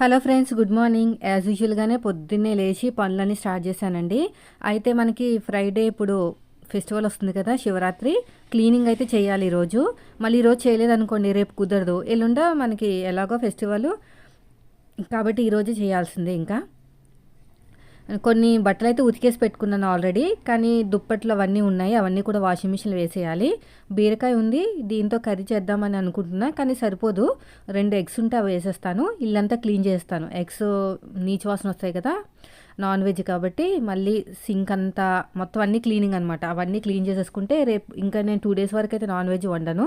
Hello friends good morning. As యూజువల్గానే పొద్దున్నే లేచి పనులన్నీ స్టార్ట్ చేశానండి. అయితే మనకి ఫ్రైడే ఇప్పుడు ఫెస్టివల్ వస్తుంది కదా శివరాత్రి. క్లీనింగ్ అయితే చేయాలి ఈరోజు. మళ్ళీ ఈరోజు చేయలేదనుకోండి రేపు కుదరదు. ఎల్లుండ మనకి ఎలాగో ఫెస్టివల్. కాబట్టి ఈరోజు చేయాల్సిందే ఇంకా. కొన్ని బట్టలు అయితే ఉతికేసి పెట్టుకున్నాను ఆల్రెడీ కానీ దుప్పట్లు అవన్నీ ఉన్నాయి. అవన్నీ కూడా వాషింగ్ మిషన్లో వేసేయాలి. బీరకాయ ఉంది దీంతో కర్రీ చేద్దామని అనుకుంటున్నా కానీ సరిపోదు. రెండు ఎగ్స్ ఉంటే అవి వేసేస్తాను. ఇల్లంతా క్లీన్ చేస్తాను. ఎగ్స్ నీచు వాసన వస్తాయి కదా నాన్ వెజ్ కాబట్టి మళ్ళీ సింక్ అంతా మొత్తం అన్నీ క్లీనింగ్ అనమాట అవన్నీ క్లీన్ చేసేసుకుంటే రేపు ఇంకా నేను టూ డేస్ వరకు అయితే నాన్ వెజ్ వండను.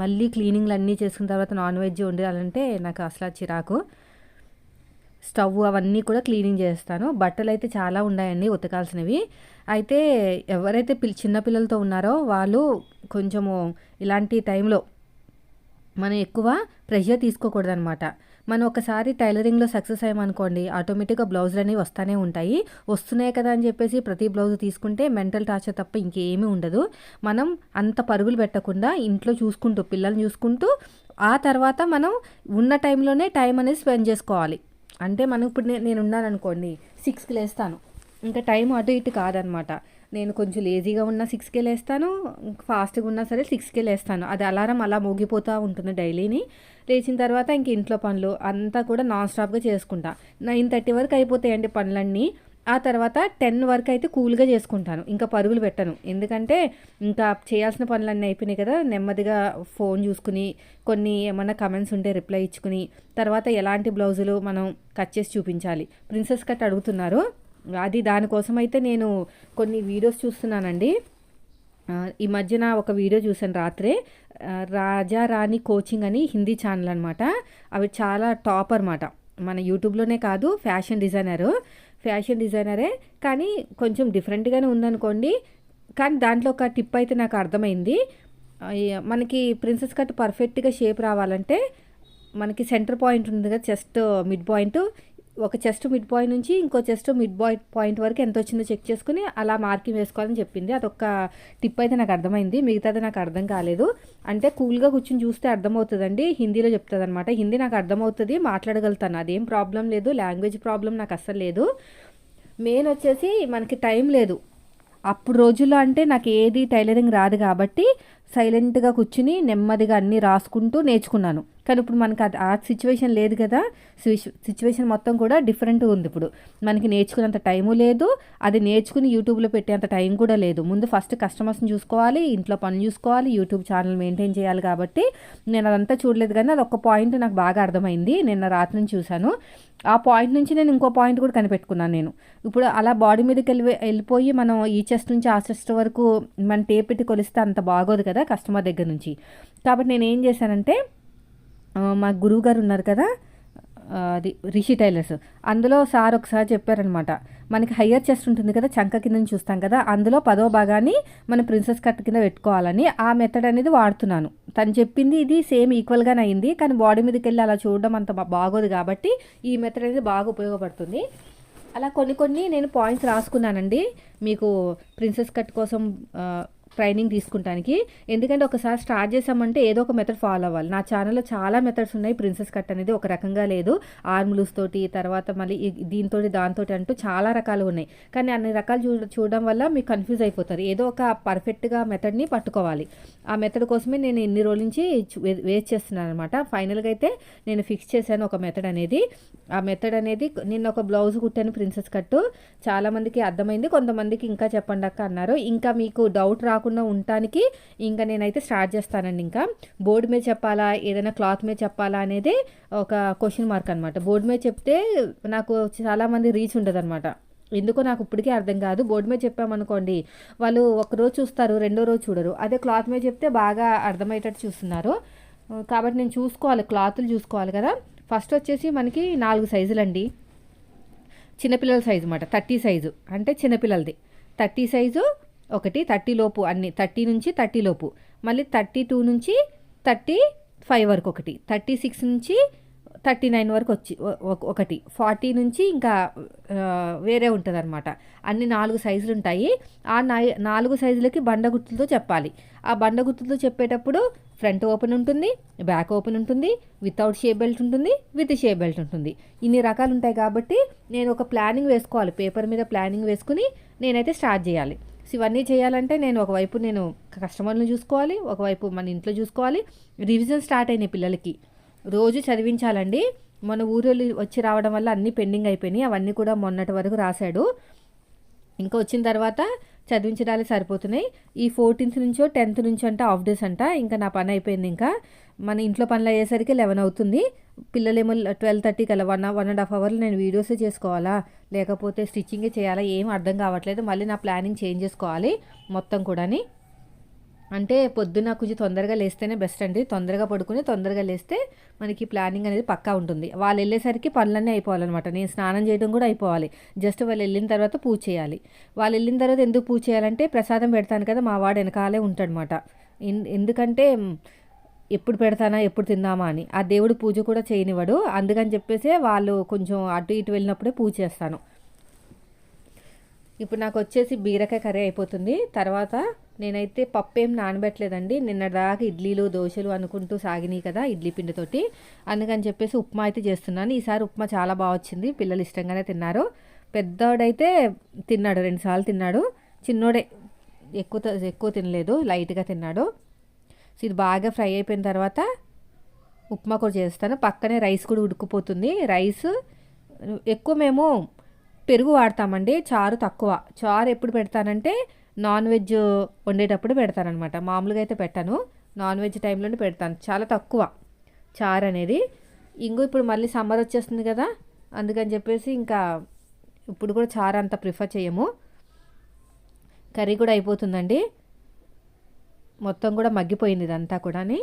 మళ్ళీ క్లీనింగ్లు అన్నీ చేసుకున్న తర్వాత నాన్ వెజ్ వండాలంటే నాకు అసలు చిరాకు. స్టవ్ అవన్నీ కూడా క్లీనింగ్ చేస్తాను. బట్టలు అయితే చాలా ఉన్నాయండి ఉతకాల్సినవి. అయితే ఎవరైతే పిల్ చిన్నపిల్లలతో ఉన్నారో వాళ్ళు కొంచెము ఇలాంటి టైంలో మనం ఎక్కువ ప్రెషర్ తీసుకోకూడదనమాట. మనం ఒకసారి టైలరింగ్లో సక్సెస్ అయ్యామనుకోండి ఆటోమేటిక్గా బ్లౌజులు అనేవి వస్తూనే ఉంటాయి. వస్తున్నాయి కదా అని చెప్పేసి ప్రతి బ్లౌజ్ తీసుకుంటే మెంటల్ టార్చర్ తప్ప ఇంకేమీ ఉండదు. మనం అంత పరుగులు పెట్టకుండా ఇంట్లో చూసుకుంటూ పిల్లల్ని చూసుకుంటూ ఆ తర్వాత మనం ఉన్న టైంలోనే టైం అనేది స్పెండ్ చేసుకోవాలి. అంటే మనం ఇప్పుడు నేను ఉన్నాను అనుకోండి సిక్స్కి లేస్తాను. ఇంకా టైం అటు ఇటు కాదనమాట. నేను కొంచెం లేజీగా ఉన్న సిక్స్కే లేస్తాను ఫాస్ట్గా ఉన్నా సరే సిక్స్కే లేస్తాను. అది అలారం అలా మోగిపోతూ ఉంటుంది డైలీని లేచిన తర్వాత ఇంక ఇంట్లో పనులు అంతా కూడా నాన్ స్టాప్గా చేసుకుంటా. నైన్ థర్టీ వరకు అయిపోతాయండి పనులన్నీ. ఆ తర్వాత టెన్ వరకు అయితే కూల్గా చేసుకుంటాను. ఇంకా పరుగులు పెట్టను. ఎందుకంటే ఇంకా చేయాల్సిన పనులన్నీ అయిపోయినాయి కదా నెమ్మదిగా ఫోన్ చూసుకుని కొన్ని ఏమైనా కమెంట్స్ ఉంటే రిప్లై ఇచ్చుకుని తర్వాత ఎలాంటి బ్లౌజులు మనం కట్ చేసి చూపించాలి. ప్రిన్సెస్ కట్ అడుగుతున్నారు. అది దానికోసం అయితే నేను కొన్ని వీడియోస్ చూస్తున్నానండి. ఈ మధ్యన ఒక వీడియో చూసాను రాత్రే. రాజా రాణి కోచింగ్ అని హిందీ ఛానల్ అనమాట అవి చాలా టాప్ అనమాట మన యూట్యూబ్లోనే కాదు ఫ్యాషన్ డిజైనరు. ఫ్యాషన్ డిజైనరే కానీ కొంచెం డిఫరెంట్గానే ఉందనుకోండి. కానీ దాంట్లో ఒక టిప్ అయితే నాకు అర్థమైంది. మనకి ప్రిన్సెస్ కట్ పర్ఫెక్ట్గా షేప్ రావాలంటే మనకి సెంటర్ పాయింట్ ఉంది కదా చెస్ట్ మిడ్ పాయింట్. ఒక చెస్ట్ మిడ్ పాయింట్ నుంచి ఇంకో చెస్ట్ మిడ్ పాయింట్ పాయింట్ వరకు ఎంత వచ్చిందో చెక్ చేసుకుని అలా మార్కింగ్ వేసుకోవాలని చెప్పింది. అదొక టిప్ అయితే నాకు అర్థమైంది. మిగతాది నాకు అర్థం కాలేదు. అంటే కూల్గా కూర్చొని చూస్తే అర్థమవుతుందండి. హిందీలో చెప్తుంది అనమాట హిందీ నాకు అర్థమవుతుంది మాట్లాడగలుగుతాను. అదేం ప్రాబ్లం లేదు. లాంగ్వేజ్ ప్రాబ్లం నాకు అస్సలు లేదు. మెయిన్ వచ్చేసి మనకి టైం లేదు. అప్పుడు రోజుల్లో అంటే నాకు ఏది టైలరింగ్ రాదు కాబట్టి సైలెంట్గా కూర్చుని నెమ్మదిగా అన్నీ రాసుకుంటూ నేర్చుకున్నాను. కానీ ఇప్పుడు మనకి అది ఆ సిచ్యువేషన్ లేదు కదా. సిచ్యువేషన్ మొత్తం కూడా డిఫరెంట్గా ఉంది ఇప్పుడు. మనకి నేర్చుకునేంత టైము లేదు. అది నేర్చుకుని యూట్యూబ్లో పెట్టేంత టైం కూడా లేదు. ముందు ఫస్ట్ కస్టమర్స్ని చూసుకోవాలి ఇంట్లో పని చూసుకోవాలి యూట్యూబ్ ఛానల్ మెయింటైన్ చేయాలి కాబట్టి నేను అదంతా చూడలేదు కానీ అది ఒక పాయింట్ నాకు బాగా అర్థమైంది. నిన్న రాత్రి నుంచి చూశాను. ఆ పాయింట్ నుంచి నేను ఇంకో పాయింట్ కూడా కనిపెట్టుకున్నాను నేను. ఇప్పుడు అలా బాడీ మీదకి వెళ్ళి వెళ్ళిపోయి మనం ఈ చెస్ట్ నుంచి ఆ చెస్ట్ వరకు మనం టేప్ పెట్టి కొలిస్తే అంత బాగోదు కదా. కస్టమర్ దగ్గర నుంచి. కాబట్టి నేను ఏం చేశానంటే మా గురువు గారు ఉన్నారు కదా అది రిషి టైలర్స్. అందులో సార్ ఒకసారి చెప్పారనమాట మనకి హయ్యర్ చెస్ట్ ఉంటుంది కదా చంక కింద చూస్తాం కదా అందులో పదో భాగాన్ని మన ప్రిన్సెస్ కట్ కింద పెట్టుకోవాలని ఆ మెథడ్ అనేది వాడుతున్నాను. తను చెప్పింది ఇది సేమ్ ఈక్వల్గానే అయింది కానీ బాడీ మీదకి వెళ్ళి అలా చూడడం అంత బాగోదు కాబట్టి ఈ మెథడ్ అనేది బాగా ఉపయోగపడుతుంది. అలా కొన్ని కొన్ని నేను పాయింట్స్ రాసుకున్నానండి మీకు ప్రిన్సెస్ కట్ కోసం ట్రైనింగ్ తీసుకుంటానికి. ఎందుకంటే ఒకసారి స్టార్ట్ చేసామంటే ఏదో ఒక మెథడ్ ఫాలో అవ్వాలి. నా ఛానల్లో చాలా మెథడ్స్ ఉన్నాయి. ప్రిన్సెస్ కట్ అనేది ఒక రకంగా లేదు. ఆర్ములూస్ తోటి తర్వాత మళ్ళీ దీంతో దాంతో అంటూ చాలా రకాలు ఉన్నాయి. కానీ అన్ని రకాలు చూ చూడడం వల్ల మీకు కన్ఫ్యూజ్ అయిపోతారు. ఏదో ఒక పర్ఫెక్ట్గా మెథడ్ని పట్టుకోవాలి. ఆ మెథడ్ కోసమే నేను ఎన్ని రోజుల నుంచి వేస్ట్ చేస్తున్నాను అనమాట ఫైనల్గా అయితే నేను ఫిక్స్ చేశాను ఒక మెథడ్ అనేది. ఆ మెథడ్ అనేది నిన్న ఒక బ్లౌజ్ కుట్టాను ప్రిన్సెస్ కట్టు. చాలామందికి అర్థమైంది. కొంతమందికి ఇంకా చెప్పండి అక్క అన్నారు. ఇంకా మీకు డౌట్ రాకుండా రాకుండా ఉండటానికి ఇంకా నేనైతే స్టార్ట్ చేస్తానండి ఇంకా. బోర్డు మీద చెప్పాలా ఏదైనా క్లాత్ మీద చెప్పాలా అనేది ఒక క్వశ్చన్ మార్క్ అనమాట బోర్డు మీద చెప్తే నాకు చాలామంది రీచ్ ఉండదు అనమాట ఎందుకో నాకు ఇప్పటికే అర్థం కాదు. బోర్డు మీద చెప్పామనుకోండి వాళ్ళు ఒకరోజు చూస్తారు రెండో రోజు చూడరు. అదే క్లాత్ మీద చెప్తే బాగా అర్థమయ్యేటట్టు చూస్తున్నారు. కాబట్టి నేను చూసుకోవాలి క్లాతులు చూసుకోవాలి కదా. ఫస్ట్ వచ్చేసి మనకి నాలుగు సైజులు అండి. చిన్నపిల్లల సైజు అనమాట థర్టీ సైజు అంటే చిన్నపిల్లలది. థర్టీ సైజు ఒకటి థర్టీ లోపు అన్ని థర్టీ నుంచి థర్టీ లోపు. మళ్ళీ థర్టీ టూ నుంచి థర్టీ ఫైవ్ వరకు ఒకటి థర్టీ సిక్స్ నుంచి థర్టీ నైన్ వరకు వచ్చి ఒకటి. ఫార్టీ నుంచి ఇంకా వేరే ఉంటుంది అనమాట అన్ని నాలుగు సైజులు ఉంటాయి. ఆ నాలుగు సైజులకి బండ గుర్తులతో చెప్పాలి. ఆ బండ గుర్తులతో చెప్పేటప్పుడు ఫ్రంట్ ఓపెన్ ఉంటుంది బ్యాక్ ఓపెన్ ఉంటుంది వితౌట్ షే బెల్ట్ ఉంటుంది విత్ షే బెల్ట్ ఉంటుంది. ఇన్ని రకాలు ఉంటాయి కాబట్టి నేను ఒక ప్లానింగ్ వేసుకోవాలి. పేపర్ మీద ప్లానింగ్ వేసుకుని నేనైతే స్టార్ట్ చేయాలి. సో ఇవన్నీ చేయాలంటే నేను ఒకవైపు నేను కస్టమర్లను చూసుకోవాలి ఒకవైపు మన ఇంట్లో చూసుకోవాలి. రివిజన్ స్టార్ట్ అయినాయి పిల్లలకి. రోజు చదివించాలండి. మన ఊరు వచ్చి రావడం వల్ల అన్నీ పెండింగ్ అయిపోయినాయి. అవన్నీ కూడా మొన్నటి వరకు రాశాడు. ఇంకా వచ్చిన తర్వాత చదివించడానికి సరిపోతున్నాయి. ఈ ఫోర్టీన్త్ నుంచో టెన్త్ నుంచో అంటే హాఫ్ డేస్ అంట. ఇంకా నా పని అయిపోయింది ఇంకా. మన ఇంట్లో పనులు అయ్యేసరికి లెవెన్ అవుతుంది. పిల్లలేమో ట్వెల్వ్ థర్టీకి అలా వన్ వన్ అండ్ హాఫ్ అవర్లో నేను వీడియోసే చేసుకోవాలా? లేకపోతే స్టిచ్చింగే చేయాలా? ఏం అర్థం కావట్లేదు. మళ్ళీ నా ప్లానింగ్ చేంజ్ చేసుకోవాలి మొత్తం కూడాని. అంటే పొద్దున కొంచెం తొందరగా లేస్తేనే బెస్ట్ అండి. తొందరగా పడుకుని తొందరగా లేస్తే మనకి ప్లానింగ్ అనేది పక్కా ఉంటుంది. వాళ్ళు వెళ్ళేసరికి పనులన్నీ అయిపోవాలన్నమాట. నేను స్నానం చేయడం కూడా అయిపోవాలి. జస్ట్ వాళ్ళు వెళ్ళిన తర్వాత పూజ చేయాలి. వాళ్ళు వెళ్ళిన తర్వాత ఎందుకు పూజ చేయాలంటే ప్రసాదం పెడతాను కదా మా వాడు వెనకాలే ఉంటాడనమాట ఎన్- ఎందుకంటే ఎప్పుడు పెడతానా ఎప్పుడు తిందామా అని. ఆ దేవుడు పూజ కూడా చేయనివ్వడు. అందుకని చెప్పేసి వాళ్ళు కొంచెం అటు ఇటు వెళ్ళినప్పుడే పూజ చేస్తాను. ఇప్పుడు నాకు వచ్చేసి బీరకాయ కర్రీ అయిపోతుంది. తర్వాత నేనైతే పప్పు ఏం నానబెట్టలేదండి. దాకా ఇడ్లీలు దోశలు అనుకుంటూ సాగినాయి కదా ఇడ్లీ పిండితోటి. అందుకని చెప్పేసి ఉప్మా అయితే చేస్తున్నాను. ఈసారి ఉప్మా చాలా బాగా వచ్చింది. పిల్లలు ఇష్టంగానే తిన్నారు. పెద్దోడైతే తిన్నాడు రెండుసార్లు తిన్నాడు. చిన్నోడే ఎక్కువ త- ఎక్కువ తినలేదు లైట్గా తిన్నాడు. సో ఇది బాగా ఫ్రై అయిపోయిన తర్వాత ఉప్మా కూడా చేస్తాను. పక్కనే రైస్ కూడా ఉడికిపోతుంది. రైస్ ఎక్కువ మేము పెరుగు వాడతామండి చారు తక్కువ. చారు ఎప్పుడు పెడతానంటే నాన్ వెజ్ వండేటప్పుడు పెడతానమాట మామూలుగా అయితే పెట్టాను. నాన్ వెజ్ టైంలోనే పెడతాను. చాలా తక్కువ చారు అనేది. ఇంకో ఇప్పుడు మళ్ళీ సమ్మర్ వచ్చేస్తుంది కదా అందుకని చెప్పేసి ఇంకా ఇప్పుడు కూడా చారు అంత ప్రిఫర్ చేయము. కర్రీ కూడా అయిపోతుందండి. మొత్తం కూడా మగ్గిపోయింది ఇదంతా కూడాని.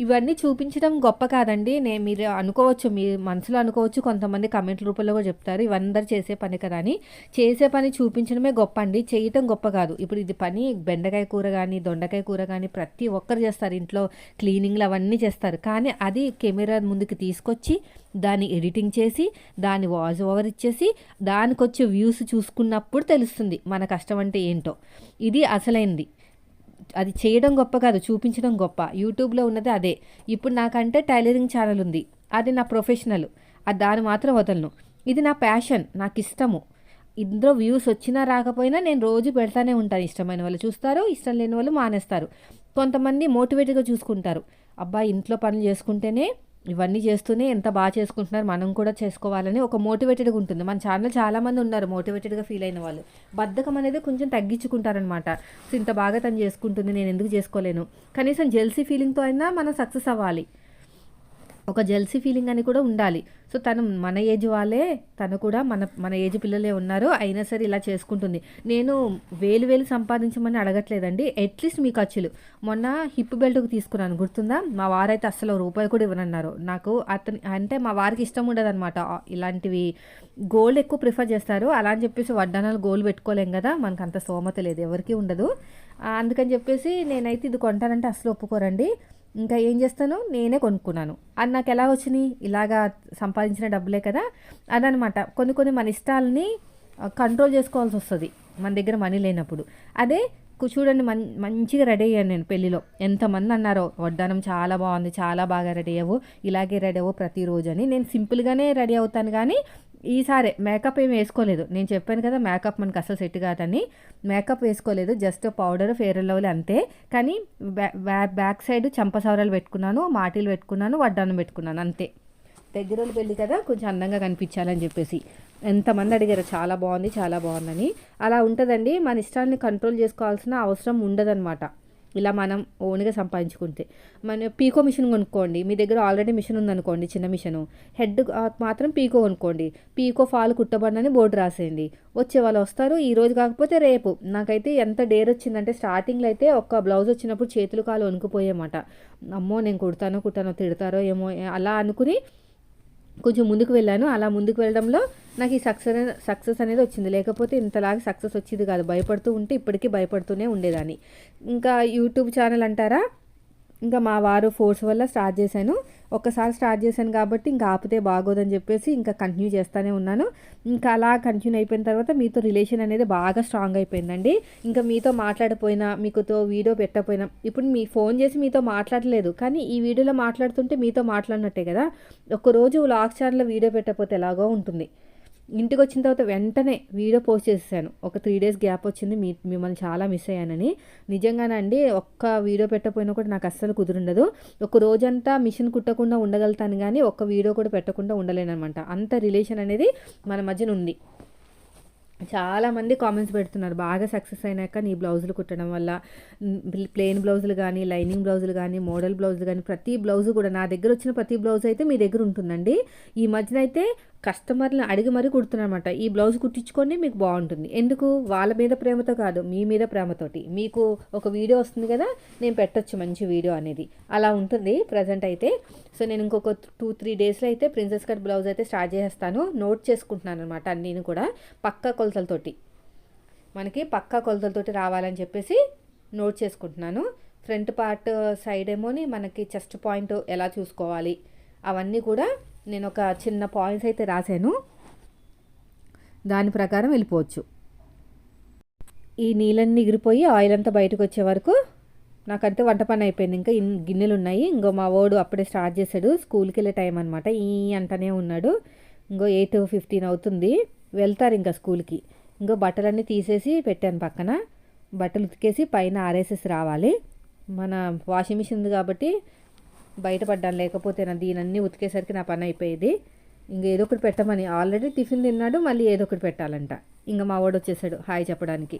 ఇవన్నీ చూపించడం గొప్ప కాదండి. నేను మీరు అనుకోవచ్చు మీ మనసులో అనుకోవచ్చు కొంతమంది కమెంట్ రూపంలో కూడా చెప్తారు. ఇవందరు చేసే పని కదా అని. చేసే పని చూపించడమే గొప్ప అండి చేయటం గొప్ప కాదు. ఇప్పుడు ఇది పని బెండకాయ కూర కానీ దొండకాయ కూర కానీ ప్రతి ఒక్కరు చేస్తారు. ఇంట్లో క్లీనింగ్లు అవన్నీ చేస్తారు. కానీ అది కెమెరా ముందుకు తీసుకొచ్చి దాన్ని ఎడిటింగ్ చేసి దాన్ని వాయిస్ ఓవర్ ఇచ్చేసి దానికి వచ్చే వ్యూస్ చూసుకున్నప్పుడు తెలుస్తుంది మన కష్టం అంటే ఏంటో. ఇది అసలైంది. అది చేయడం గొప్ప కాదు చూపించడం గొప్ప. యూట్యూబ్లో ఉన్నది అదే. ఇప్పుడు నాకంటే టైలరింగ్ ఛానల్ ఉంది. అది నా ప్రొఫెషనల్. అది దాని మాత్రం వదలను. ఇది నా ప్యాషన్ నాకు ఇష్టము ఇందులో వ్యూస్ వచ్చినా రాకపోయినా నేను రోజు పెడతానే ఉంటాను ఇష్టమైన వాళ్ళు. చూస్తారు ఇష్టం లేని వాళ్ళు మానేస్తారు. కొంతమంది మోటివేట్గా చూసుకుంటారు. అబ్బా ఇంట్లో పనులు చేసుకుంటేనే ఇవన్నీ చేస్తూనే ఎంత బాగా చేసుకుంటున్నారు మనం కూడా చేసుకోవాలని ఒక మోటివేటెడ్గా ఉంటుంది. మన ఛానల్ చాలామంది ఉన్నారు మోటివేటెడ్గా ఫీల్ అయిన వాళ్ళు. బద్ధకం అనేది కొంచెం తగ్గించుకుంటారనమాట సో ఇంత బాగా తను చేసుకుంటుంది నేను ఎందుకు చేసుకోలేను? కనీసం జెల్సీ ఫీలింగ్తో అయినా మనం సక్సెస్ అవ్వాలి. ఒక జెల్సీ ఫీలింగ్ అని కూడా ఉండాలి. సో తను మన ఏజ్ వాళ్ళే తను కూడా మన మన ఏజ్ పిల్లలే ఉన్నారు అయినా సరే ఇలా చేసుకుంటుంది. నేను వేలు వేలు సంపాదించమని అడగట్లేదండి. అట్లీస్ట్ మీ ఖర్చులు. మొన్న హిప్ బెల్ట్కి తీసుకున్నాను గుర్తుందా? మా వారైతే అస్సలు రూపాయి కూడా ఇవ్వనన్నారు. నాకు అతని అంటే మా వారికి ఇష్టం ఉండదు అనమాట ఇలాంటివి గోల్డ్ ఎక్కువ ప్రిఫర్ చేస్తారు. అలా అని చెప్పేసి వడ్డానాలు గోల్డ్ పెట్టుకోలేం కదా మనకు అంత స్తోమత లేదు ఎవరికీ ఉండదు. అందుకని చెప్పేసి నేనైతే ఇది కొంటానంటే అసలు ఒప్పుకోరండి. ఇంకా ఏం చేస్తాను నేనే కొనుక్కున్నాను. అది నాకు ఎలా వచ్చినాయి? ఇలాగా సంపాదించిన డబ్బులే కదా? అదనమాట కొన్ని కొన్ని మన ఇష్టాలని కంట్రోల్ చేసుకోవాల్సి వస్తుంది. మన దగ్గర మనీ లేనప్పుడు. అదే చూడండి మం మంచిగా రెడీ అయ్యాను నేను పెళ్ళిలో. ఎంతమంది అన్నారో వడ్డానం చాలా బాగుంది చాలా బాగా రెడీ అవ్వు ఇలాగే రెడీ అవ్వు ప్రతిరోజు అని. నేను సింపుల్గానే రెడీ అవుతాను కానీ ఈసారి మేకప్ ఏం వేసుకోలేదు. నేను చెప్పాను కదా మేకప్ మనకు అసలు సెట్ కాదని. మేకప్ వేసుకోలేదు just powder fair and lovely అంతే. కానీ బ్యా- బ్యా- బ్యాక్ సైడ్ చంపసవరాలు పెట్టుకున్నాను మాటీలు పెట్టుకున్నాను వడ్డానం పెట్టుకున్నాను అంతే. దగ్గరలో పెళ్ళి కదా కొంచెం అందంగా కనిపించాలని చెప్పేసి. ఎంతమంది అడిగారు చాలా బాగుంది చాలా బాగుందని. అలా ఉంటుందండి. మన ఇష్టాన్ని కంట్రోల్ చేసుకోవాల్సిన అవసరం ఉండదన్నమాట. ఇలా మనం ఓన్గా సంపాదించుకుంటే. మన పీకో మిషన్ కొనుక్కోండి. మీ దగ్గర ఆల్రెడీ మిషన్ ఉందనుకోండి చిన్న మిషను హెడ్ మాత్రం పీకో కొనుక్కోండి. పీకో ఫాల్ కుట్టబడినని బోర్డు రాసేయండి. వచ్చే వాళ్ళు వస్తారు. ఈ రోజు కాకపోతే రేపు. నాకైతే ఎంత డేర్ వచ్చిందంటే స్టార్టింగ్లో అయితే ఒక్క బ్లౌజ్ వచ్చినప్పుడు చేతులు కాలు వణుకుపోయేమాట అమ్మో నేను కుడతానో కుట్టానో తిడతారో ఏమో అలా అనుకుని కొంచెం ముందుకు వెళ్ళాను. అలా ముందుకు వెళ్ళడంలో నాకు ఈ సక్సెస్ సక్సెస్ అనేది వచ్చింది. లేకపోతే ఇంతలాగా సక్సెస్ వచ్చేది కాదు. భయపడుతూ ఉంటే ఇప్పటికీ భయపడుతూనే ఉండేదాన్ని. ఇంకా యూట్యూబ్ ఛానల్ అంటారా? ఇంకా మా వారు ఫోర్స్ వల్ల స్టార్ట్ చేశాను. ఒక్కసారి స్టార్ట్ చేశాను కాబట్టి ఇంకా ఆపితే బాగోదని చెప్పేసి ఇంకా కంటిన్యూ చేస్తూనే ఉన్నాను. ఇంకా అలా కంటిన్యూ అయిపోయిన తర్వాత మీతో రిలేషన్ అనేది బాగా స్ట్రాంగ్ అయిపోయిందండి. ఇంకా మీతో మాట్లాడిపోయినా మీకుతో వీడియో పెట్టపోయినా ఇప్పుడు మీ ఫోన్ చేసి మీతో మాట్లాడలేదు. కానీ ఈ వీడియోలో మాట్లాడుతుంటే మీతో మాట్లాడినట్టే కదా. ఒకరోజు లాక్ ఛానల్లో వీడియో పెట్టకపోతే ఎలాగో ఉంటుంది. ఇంటికి వచ్చిన తర్వాత వెంటనే వీడియో పోస్ట్ చేసేసాను. ఒక త్రీ డేస్ గ్యాప్ వచ్చింది. మీ మిమ్మల్ని చాలా మిస్ అయ్యానని. నిజంగానండి ఒక్క వీడియో పెట్టకపోయినా కూడా నాకు అస్సలు కుదురుండదు. ఒక రోజంతా మిషన్ కుట్టకుండా ఉండగలుగుతాను కానీ ఒక్క వీడియో కూడా పెట్టకుండా ఉండలేనమాట అంత రిలేషన్ అనేది మన మధ్యన ఉంది. చాలామంది కామెంట్స్ పెడుతున్నారు. బాగా సక్సెస్ అయినాక నీ బ్లౌజులు కుట్టడం వల్ల ప్లెయిన్ బ్లౌజులు కానీ లైనింగ్ బ్లౌజులు కానీ మోడల్ బ్లౌజులు కానీ ప్రతి బ్లౌజు కూడా నా దగ్గర వచ్చిన ప్రతి బ్లౌజ్ అయితే మీ దగ్గర ఉంటుందండి. ఈ మధ్యన అయితే కస్టమర్లు అడిగి మరీ కుడుతున్నారనమాట ఈ బ్లౌజ్ కుట్టించుకోండి మీకు బాగుంటుంది. ఎందుకు? వాళ్ళ మీద ప్రేమతో కాదు మీ మీద ప్రేమతోటి. మీకు ఒక వీడియో వస్తుంది కదా నేను పెట్టచ్చు మంచి వీడియో అనేది. అలా ఉంటుంది ప్రజెంట్ అయితే. సో నేను ఇంకొక టూ త్రీ డేస్లో అయితే ప్రిన్సెస్ కట్ బ్లౌజ్ అయితే స్టార్ట్ చేస్తాను నోట్ చేసుకుంటున్నాను అనమాట అన్నీ కూడా పక్క కొలతలతోటి. మనకి పక్కా కొలతలతోటి రావాలని చెప్పేసి నోట్ చేసుకుంటున్నాను. ఫ్రంట్ పార్ట్ సైడ్ ఏమోని మనకి చెస్ట్ పాయింట్ ఎలా చూసుకోవాలి అవన్నీ కూడా నేను ఒక చిన్న పాయింట్స్ అయితే రాశాను. దాని ప్రకారం వెళ్ళిపోవచ్చు. ఈ నీళ్ళన్నీ ఎగిరిపోయి ఆయిల్ అంతా బయటకు వచ్చే వరకు నాకంతే వంట పని అయిపోయింది. ఇంకా గిన్నెలు ఉన్నాయి ఇంకో మా వాడు అప్పుడే స్టార్ట్ చేశాడు. స్కూల్కి వెళ్ళే టైం అనమాట ఈ అంటనే ఉన్నాడు. ఇంకో ఎయిట్ ఫిఫ్టీన్ అవుతుంది. వెళ్తారు ఇంకా స్కూల్కి. ఇంకో బట్టలన్నీ తీసేసి పెట్టాను పక్కన. బట్టలు ఉతికేసి పైన ఆరేసేసి రావాలి. మన వాషింగ్ మిషన్ ఉంది కాబట్టి బయటపడ్డాను లేకపోతే నా దీనన్నీ ఉతికేసరికి నా పని అయిపోయేది. ఇంకా ఏదో ఒకటి పెట్టమని ఆల్రెడీ టిఫిన్ తిన్నాడు మళ్ళీ ఏదో ఒకటి పెట్టాలంట. ఇంకా మా వాడు వచ్చేసాడు హాయ్ చెప్పడానికి.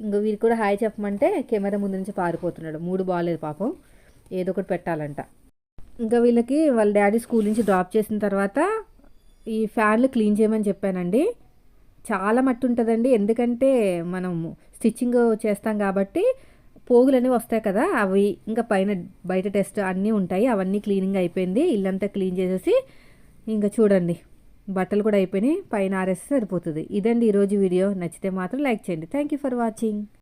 ఇంకా వీరు కూడా హాయ్ చెప్పమంటే కెమెరా ముందు నుంచి పారిపోతున్నాడు. మూడు బాగాలేదు పాపం. ఏదో ఒకటి పెట్టాలంట. ఇంకా వీళ్ళకి వాళ్ళ డాడీ స్కూల్ నుంచి డ్రాప్ చేసిన తర్వాత ఈ ఫ్యాన్లు క్లీన్ చేయమని చెప్పానండి. చాలా మట్టి ఉంటుందండి. ఎందుకంటే మనం స్టిచ్చింగ్ చేస్తాం కాబట్టి పోగులనేవి వస్తాయి కదా అవి ఇంకా పైన బయట టెస్ట్ అన్నీ ఉంటాయి అవన్నీ క్లీనింగ్ అయిపోయింది. ఇల్లంతా క్లీన్ చేసేసి ఇంకా చూడండి బట్టలు కూడా అయిపోయినాయి పైన ఆరేస్తే సరిపోతుంది. ఇదండి ఈరోజు వీడియో. నచ్చితే మాత్రం లైక్ చేయండి. Thank you for watching